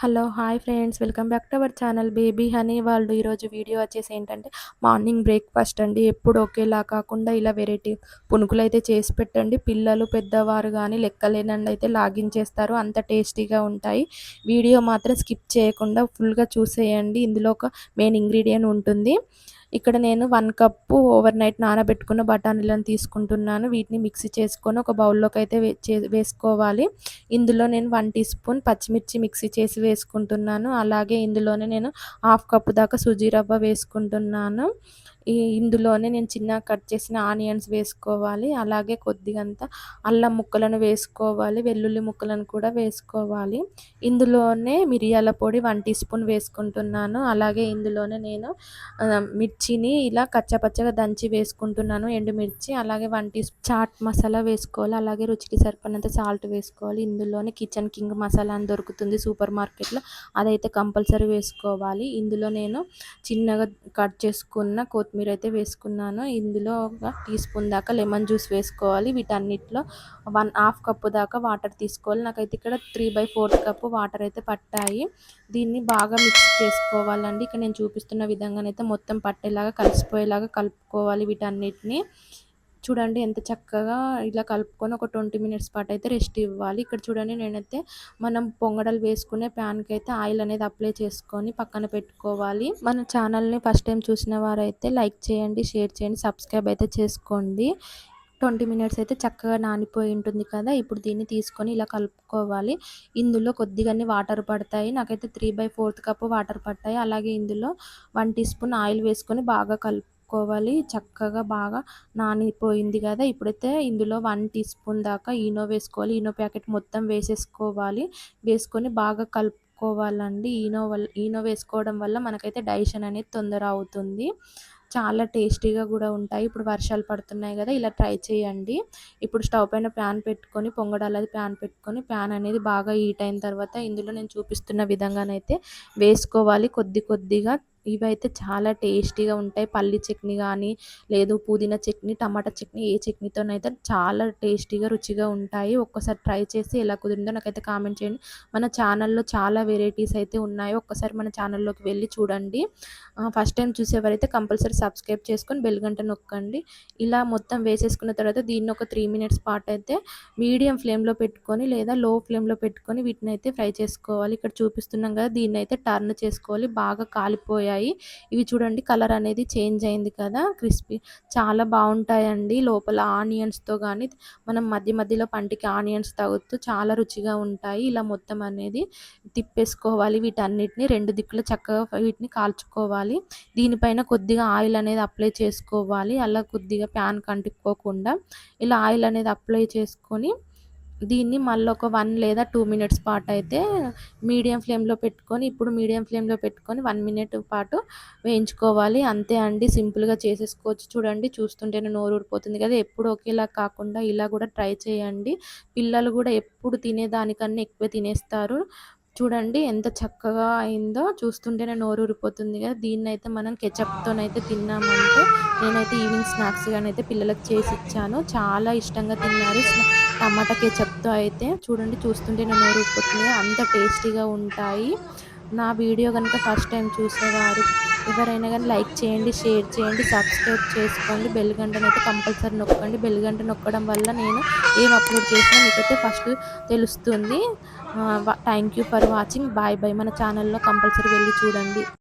Hello hi friends. Welcome back to our channel baby honey. వాళ్ళు ఈరోజు video వచ్చేసి ఏంటంటే మార్నింగ్ బ్రేక్ఫాస్ట్ అండి. ఎప్పుడు ఒకేలా కాకుండా ఇలా వెరైటీ పునుకులు అయితే చేసి పెట్టండి. పిల్లలు పెద్దవారు కానీ లెక్కలేనండి అయితే లాగిన్ చేస్తారు అంత టేస్టీగా ఉంటాయి. వీడియో మాత్రం స్కిప్ చేయకుండా ఫుల్గా చూసేయండి. ఇందులో ఒక మెయిన్ ఇంగ్రీడియంట్ ఉంటుంది. ఇక్కడ నేను వన్ కప్పు ఓవర్ నైట్ నానబెట్టుకున్న బఠానీలను తీసుకుంటున్నాను. వీటిని మిక్సీ చేసుకొని ఒక బౌల్లోకి అయితే వేసుకోవాలి. ఇందులో నేను వన్ టీ స్పూన్ పచ్చిమిర్చి మిక్సీ చేసి వేసుకుంటున్నాను. అలాగే ఇందులోనే నేను హాఫ్ కప్పు దాకా సుజీ రవ్వ వేసుకుంటున్నాను. ఇందులోనే నేను చిన్నగా కట్ చేసిన ఆనియన్స్ వేసుకోవాలి. అలాగే కొద్దిగంత అల్లం ముక్కలను వేసుకోవాలి. వెల్లుల్లి ముక్కలను కూడా వేసుకోవాలి. ఇందులోనే మిరియాల పొడి వన్ టీ స్పూన్ వేసుకుంటున్నాను. అలాగే ఇందులోనే నేను మిర్చిని ఇలా కచ్చపచ్చగా దంచి వేసుకుంటున్నాను. ఎండుమిర్చి అలాగే వన్ టీ చాట్ మసాలా వేసుకోవాలి. అలాగే రుచికి సరిపడినంత సాల్ట్ వేసుకోవాలి. ఇందులోనే కిచెన్ కింగ్ మసాలా అని దొరుకుతుంది సూపర్ మార్కెట్లో. అదైతే కంపల్సరీ వేసుకోవాలి. ఇందులో నేను చిన్నగా కట్ చేసుకున్న కొత్తిమీర కొత్తిమీర అయితే వేసుకున్నాను. ఇందులో ఒక టీ స్పూన్ దాకా లెమన్ జ్యూస్ వేసుకోవాలి. వీటన్నిటిలో వన్ హాఫ్ కప్పు దాకా వాటర్ తీసుకోవాలి. నాకైతే ఇక్కడ three by fourth cup water అయితే పట్టాయి. దీన్ని బాగా మిక్స్ చేసుకోవాలండి. ఇక్కడ నేను చూపిస్తున్న విధంగానైతే మొత్తం పట్టేలాగా కలిసిపోయేలాగా కలుపుకోవాలి వీటన్నిటిని. చూడండి ఎంత చక్కగా ఇలా కలుపుకొని ఒక ట్వంటీ మినిట్స్ పాటు అయితే రెస్ట్ ఇవ్వాలి. ఇక్కడ చూడండి నేనైతే మనం పొంగడలు వేసుకునే ప్యాన్కి అయితే ఆయిల్ అనేది అప్లై చేసుకొని పక్కన పెట్టుకోవాలి. మన ఛానల్ని ఫస్ట్ టైం చూసిన వారైతే లైక్ చేయండి షేర్ చేయండి సబ్స్క్రైబ్ అయితే చేసుకోండి. ట్వంటీ మినిట్స్ అయితే చక్కగా నానిపోయి ఉంటుంది కదా. ఇప్పుడు దీన్ని తీసుకొని ఇలా కలుపుకోవాలి. ఇందులో కొద్దిగానే వాటర్ పడతాయి. నాకైతే three by fourth cup water పడతాయి అలాగే ఇందులో వన్ టీ స్పూన్ ఆయిల్ వేసుకొని బాగా కలుపు కలుపుకోవాలి. చక్కగా బాగా నానిపోయింది కదా! ఇప్పుడైతే ఇందులో వన్ టీ స్పూన్ దాకా ఈనో వేసుకోవాలి. ఈనో ప్యాకెట్ మొత్తం వేసేసుకోవాలి. వేసుకొని బాగా కలుపుకోవాలండి. ఈనో వల్ల ఈనో వేసుకోవడం వల్ల మనకైతే డైజెషన్ అనేది తొందర అవుతుంది. చాలా టేస్టీగా కూడా ఉంటాయి. ఇప్పుడు వర్షాలు పడుతున్నాయి కదా! ఇలా ట్రై చేయండి. ఇప్పుడు స్టవ్ పైన ప్యాన్ పెట్టుకొని పొంగడాలది ప్యాన్ పెట్టుకొని ప్యాన్ అనేది బాగా హీట్ అయిన తర్వాత ఇందులో నేను చూపిస్తున్న విధంగానైతే వేసుకోవాలి. కొద్ది కొద్దిగా ఇవైతే చాలా టేస్టీగా ఉంటాయి. పల్లి చట్నీ కానీ లేదు పుదీనా చట్నీ టమాటా చట్నీ ఏ చట్నీతోనైతే చాలా టేస్టీగా రుచిగా ఉంటాయి. ఒక్కసారి ట్రై చేసి ఎలా కుదిరిందో నాకైతే కామెంట్ చేయండి. మన ఛానల్లో చాలా వెరైటీస్ అయితే ఉన్నాయి. ఒక్కసారి మన ఛానల్లోకి వెళ్ళి చూడండి. ఫస్ట్ టైం చూసేవారైతే కంపల్సరీ సబ్స్క్రైబ్ చేసుకొని బెల్ గంట నొక్కండి. ఇలా మొత్తం వేసేసుకున్న తర్వాత దీన్ని ఒక త్రీ మినిట్స్ పాటు అయితే మీడియం ఫ్లేమ్లో పెట్టుకొని లేదా లో ఫ్లేమ్లో పెట్టుకొని వీటిని అయితే ఫ్రై చేసుకోవాలి. ఇక్కడ చూపిస్తున్నాం కదా దీన్ని అయితే టర్న్ చేసుకోవాలి. బాగా కాలిపోయాయి. వచ్చాయి ఇవి చూడండి కలర్ అనేది చేంజ్ అయింది కదా క్రిస్పీ. చాలా బాగుంటాయండి. లోపల ఆనియన్స్తో కానీ మనం మధ్య మధ్యలో పంటికి ఆనియన్స్ తగుతూ చాలా రుచిగా ఉంటాయి. ఇలా మొత్తం అనేది తిప్పేసుకోవాలి. వీటన్నిటిని రెండు దిక్కులు చక్కగా వీటిని కాల్చుకోవాలి. దీనిపైన కొద్దిగా ఆయిల్ అనేది అప్లై చేసుకోవాలి. అలా కొద్దిగా ప్యాన్ కంటుకోకుండా ఇలా ఆయిల్ అనేది అప్లై చేసుకొని దీన్ని మళ్ళీ ఒక వన్ లేదా టూ మినిట్స్ పాటు అయితే మీడియం ఫ్లేమ్లో పెట్టుకొని ఇప్పుడు మీడియం ఫ్లేమ్లో పెట్టుకొని వన్ మినిట్ పాటు వేయించుకోవాలి. అంతే అండి. సింపుల్గా చేసేసుకోవచ్చు. చూడండి చూస్తుంటేనే నోరు ఊడిపోతుంది కదా. ఎప్పుడు ఒకేలా కాకుండా ఇలా కూడా ట్రై చేయండి. పిల్లలు కూడా ఎప్పుడు తినేదానికన్నా ఎక్కువ తినేస్తారు. చూడండి ఎంత చక్కగా అయిందో. చూస్తుంటేనే నోరు ఊరిపోతుంది కదా. దీన్ని అయితే మనం కెచప్తోనైతే తిన్నామంటే నేనైతే ఈవినింగ్ స్నాక్స్గానైతే పిల్లలకు చేసి ఇచ్చాను. చాలా ఇష్టంగా తిన్నారు. టమాటా కెచప్తో అయితే చూడండి చూస్తుంటే నేను ఊరిపోతుంది. అంత టేస్టీగా ఉంటాయి. నా వీడియో కనుక ఫస్ట్ టైం చూసేవారు ఎవరైనా కానీ లైక్ చేయండి షేర్ చేయండి సబ్స్క్రైబ్ చేసుకోండి. బెల్ గంటనైతే కంపల్సరీ నొక్కండి. బెల్ గంట నొక్కడం వల్ల నేను ఏం అప్లోడ్ చేసినా మీకైతే ఫస్ట్ తెలుస్తుంది. Thank you for watching. Bye bye. మన ఛానల్లో కంపల్సరీ వెళ్ళి చూడండి.